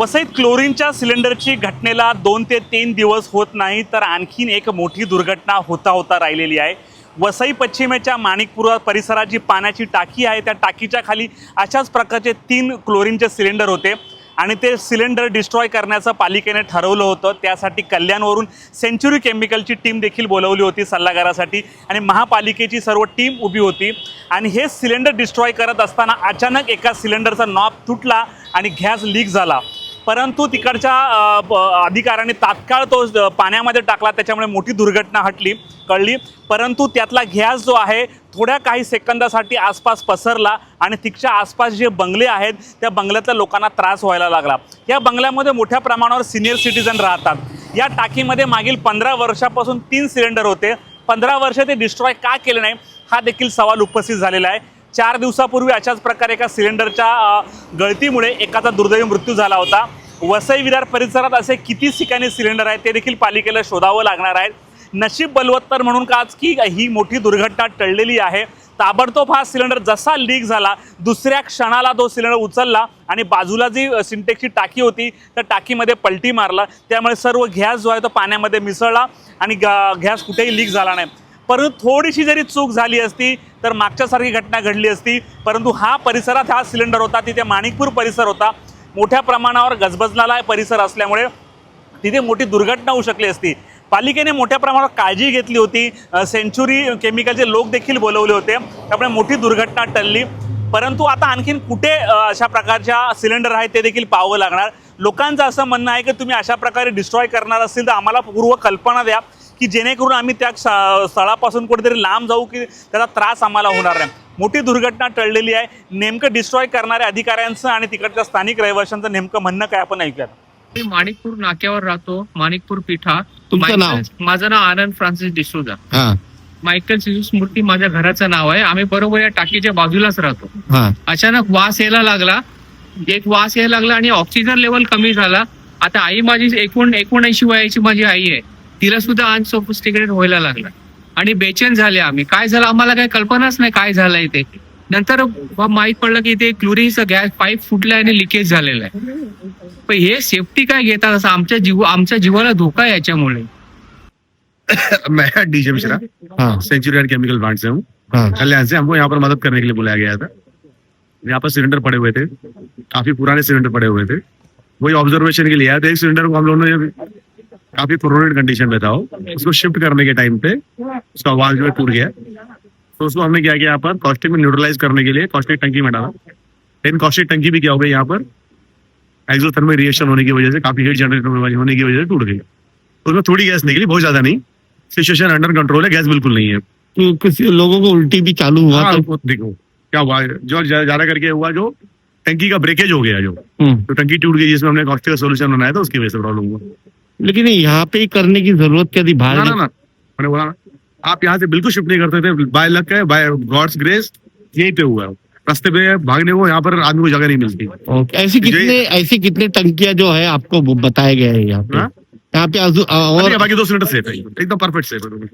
वसईत क्लोरीनच्या सिलेंडरची घटनेला दोन ते तीन दिवस होत नाही तर आणखीन एक मोठी दुर्घटना होता होता राहिलेली आहे. वसई पश्चिमेच्या माणिकपूर परिसरात जी पाण्याची टाकी आहे त्या टाकीच्या खाली अशाच प्रकारचे तीन क्लोरीनचे सिलेंडर होते आणि ते सिलेंडर डिस्ट्रॉय करण्याचं पालिकेने ठरवलं होतं. त्यासाठी कल्याणवरून सेंच्युरी केमिकलची टीम देखील बोलवली होती सल्लागारासाठी आणि महापालिकेची सर्व टीम उभी होती आणि हे सिलेंडर डिस्ट्रॉय करत असताना अचानक एका सिलेंडरचा नॉब तुटला आणि गॅस लीक झाला. परंतु तिकडच्या अधिकाऱ्याने अधिकाऱ्यांनी तात्काळ तो पाण्यामध्ये टाकला त्याच्यामुळे मोठी दुर्घटना हटली कळली. परंतु त्यातला गॅस जो आहे थोड्या काही सेकंदासाठी आसपास पसरला आणि तिच्या आसपास जे बंगले आहेत त्या बंगल्यातल्या लोकांना त्रास व्हायला लागला. या बंगल्यामध्ये मोठ्या प्रमाणावर सिनियर सिटीजन राहतात. या टाकीमध्ये मागील पंधरा वर्षापासून तीन सिलेंडर होते. पंधरा वर्ष ते डिस्ट्रॉय का केले नाही हा देखील सवाल उपस्थित झालेला आहे. चार दिवसापूर्वी अशाच प्रकारे एका सिलेंडरच्या गळतीमुळे एकाचा दुर्दैवी मृत्यू झाला होता. वसई विरार परिसरात असे किती ठिकाणी सिलेंडर आहेत ते देखील पालिकेला शोधावं लागणार आहे नशीब बलवत्तर म्हणून का आज की ही मोठी दुर्घटना टळलेली आहे. ताबडतोब हा सिलेंडर जसा लीक झाला दुसऱ्या क्षणाला तो सिलेंडर उचलला आणि बाजूला जी सिंटेक्सची टाकी होती त्या टाकीमध्ये पलटी मारला. त्यामुळे सर्व गॅस जो आहे तो पाण्यामध्ये मिसळला आणि गॅस कुठेही लीक झाला नाही. परंतु थोडीशी जरी चूक झाली असती तर मागच्यासारखी घटना घडली असती. परंतु हा परिसरात हा सिलेंडर होता. तिथे माणिकपूर परिसर होता. मोठ्या प्रमाणावर गजबजलेला परिसर असल्यामुळे तिथे मोठी दुर्घटना होऊ शकली असती. पालिकेने मोठ्या प्रमाणावर काळजी घेतली होती. सेंच्युरी केमिकलचे लोक देखील बोलवले होते. त्यामुळे मोठी दुर्घटना टळली. परंतु आता आणखीन कुठे अशा प्रकारच्या सिलेंडर आहेत ते देखील पाहावं लागणार? लोकांचं असं म्हणणं आहे की तुम्ही अशा प्रकारे डिस्ट्रॉय करणार असतील तर आम्हाला पूर्व कल्पना द्या. की जेणेकरून आम्ही त्या स्थळापासून कुठेतरी लांब जाऊ की त्याचा त्रास आम्हाला होणार नाही. मोठी दुर्घटना टळलेली आहे. नेमकं डिस्ट्रॉय करणाऱ्या अधिकाऱ्यांचं आणि तिकडच्या स्थानिक रहिवाशांचं नेमकं म्हणणं काय आपण ऐकूयात. मी माणिकपूर नाक्यावर राहतो माणिकपूर पिठा. तुमचं नाव? माझं नाव आनंद फ्रान्सिस डिसोजा. हा. मायकल शिजू मूर्ती माझ्या घराचं नाव आहे. आम्ही बरोबर या टाकीच्या बाजूलाच राहतो. हा. अचानक वास यायला लागला. एक वास यायला लागला आणि ऑक्सिजन लेवल कमी झाला. आता आई माझी एकूण एकोणऐंशी वयाची माझी आई आहे. तिला सुद्धा अनसोफिस्टिकेटेड व्हायला लागला. आणि बेचैन झाले आम्ही. काय झालं? आम्हाला काही कल्पनाच नाही काय झालंय ते. नंतर माहीत पडलं की ते क्लोरीनचा गॅस पाईप फुटलाय आणि लिकेज झालेला आहे. पण हे सेफ्टी काय घेतात असं आमच्या जीव आमच्या जीवाला धोका आहे याच्यामुळे. मैं डीजे मिश्रा हाँ. सेंचुरी एंड केमिकल प्लांट से हूँ. हाँ. कल्याण से हमको यहाँ पर मदद करने के लिए बुलाया गया था. यहाँ पर सिलेंडर पड़े हुए थे. काफी पुराने सिलेंडर पड़े हुए थे. वही ऑब्जर्वेशन के लिए आया था. एक सिलेंडर को हम लोगों ने काफ़ी कोरोनेड कंडीशन में था उसको शिफ्ट करने के टाइम पे उसका वाल जो है टूट गया। तो उसको हमने क्या किया यहाँ पर? कॉस्टिक में न्यूट्रलाइज करने के लिए कॉस्टिक टंकी में डाला। लेकिन कॉस्टिक टंकी भी क्या हो गई यहाँ पर? एक्सोथर्मिक रिएक्शन होने की वजह से काफ़ी हीट जनरेट होने की वजह से टूट गई। उसमें थोड़ी गैस निकली बहुत ज़्यादा नहीं। सिचुएशन अंडर कंट्रोल है गैस बिल्कुल नहीं है। तो कुछ लोगों को उल्टी भी चालू हुआ हाँ, तो देखो क्या हुआ? जो ज़्यादा करके हुआ जो टंकी का ब्रेकेज हो गया जो। हम्म। तो टंकी टूट गई जिसमें हमने कॉस्टिक का सोल्यूशन बनाया था उसकी वजह से प्रॉब्लम हुआ। लेकिन यहाँ पे ही करने की ज़रूरत क्या थी? ना ना बाहर ना मैंने बोला ना, आप यहाँ से बिल्कुल शिफ्ट नहीं करते थे। बाय लक है बाय गॉड्स ग्रेस यहीं पे हुआ है। रास्ते पे भागने को यहाँ पर आदमी को जगह नहीं मिलती। ओके। ऐसी कितने ऐसी कितने टंकियाँ जो है आपको बताया गया है यहाँ पे? हाँ? यहाँ पे और बाकी दो सिलेंडर सेफ़ है। एकदम परफेक्ट सेफ़ है।